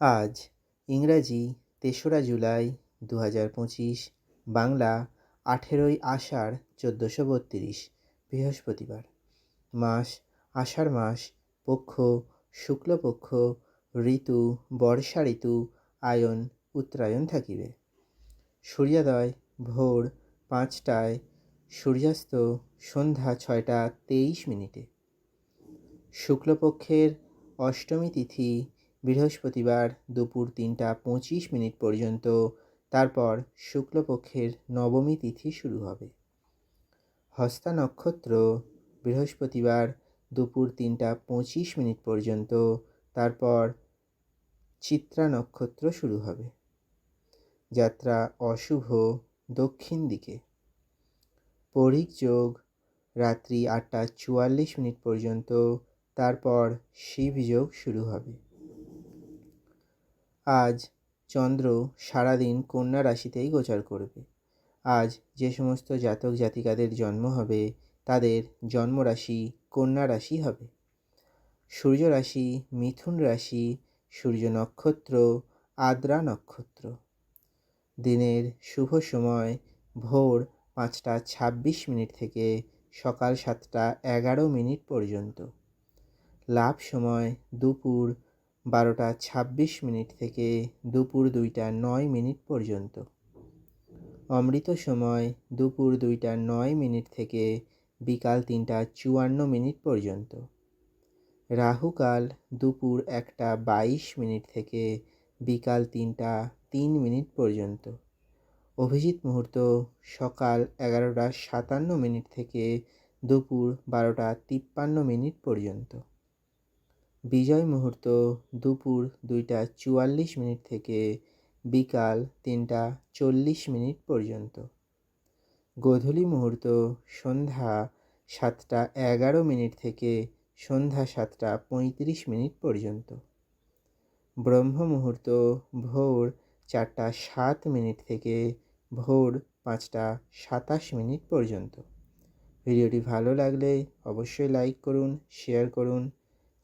আজ ইংরাজি তেসরা জুলাই দু হাজার পঁচিশ, বাংলা আঠেরোই আষাঢ় চোদ্দোশো বত্রিশ, বৃহস্পতিবার। মাস, আষাঢ় মাস, পক্ষ, শুক্লপক্ষ, ঋতু, বর্ষা ঋতু, আয়ন, উত্তরায়ণ থাকিবে। সূর্যোদয়, ভোর পাঁচটায়, সূর্যাস্ত সন্ধ্যা ছয়টা তেইশ মিনিটে। শুক্লপক্ষের অষ্টমী তিথি বৃহস্পতিবার দুপুর তিনটা পঁচিশ মিনিট পর্যন্ত। তারপর শুক্লপক্ষের নবমী তিথি শুরু হবে। হস্তা নক্ষত্র বৃহস্পতিবার দুপুর তিনটা পঁচিশ মিনিট পর্যন্ত। তারপর চিত্রা নক্ষত্র শুরু হবে। যাত্রা অশুভ দক্ষিণ দিকে। পরিক যোগ রাত্রি আটটা চুয়াল্লিশ মিনিট পর্যন্ত। তারপর শিবযোগ শুরু হবে। আজ চন্দ্র সারাদিন কন্যা রাশিতেই গোচর করবে। আজ যে সমস্ত জাতক জাতিকাদের জন্ম হবে, তাদের জন্মরাশি কন্যা রাশি হবে। সূর্য রাশি মিথুন রাশি, সূর্য নক্ষত্র, আদ্রা নক্ষত্র। দিনের শুভ সময় ভোর পাঁচটা ছাব্বিশ মিনিট থেকে সকাল সাতটা এগারো মিনিট পর্যন্ত। লাভ সময় দুপুর বারোটা ছাব্বিশ মিনিট থেকে দুপুর দুইটা নয় মিনিট পর্যন্ত। অমৃত সময় দুপুর দুইটা নয় মিনিট থেকে বিকাল তিনটা চুয়ান্ন মিনিট পর্যন্ত। রাহুকাল দুপুর একটা বাইশ মিনিট থেকে বিকাল তিনটা তিন মিনিট পর্যন্ত। অভিজিৎ মুহূর্ত সকাল এগারোটা সাতান্ন মিনিট থেকে দুপুর বারোটা তিপ্পান্ন মিনিট পর্যন্ত। বিজয় মুহূর্ত দুপুর দুইটা চুয়াল্লিশ মিনিট থেকে বিকাল তিনটা চল্লিশ মিনিট পর্যন্ত। গোধূলি মুহূর্ত সন্ধ্যা সাতটা এগারো মিনিট থেকে সন্ধ্যা সাতটা পঁয়ত্রিশ মিনিট পর্যন্ত। ব্রহ্ম মুহূর্ত ভোর চারটা সাত মিনিট থেকে ভোর পাঁচটা সাতাশ মিনিট পর্যন্ত। ভিডিওটি ভালো লাগলে অবশ্যই লাইক করুন, শেয়ার করুন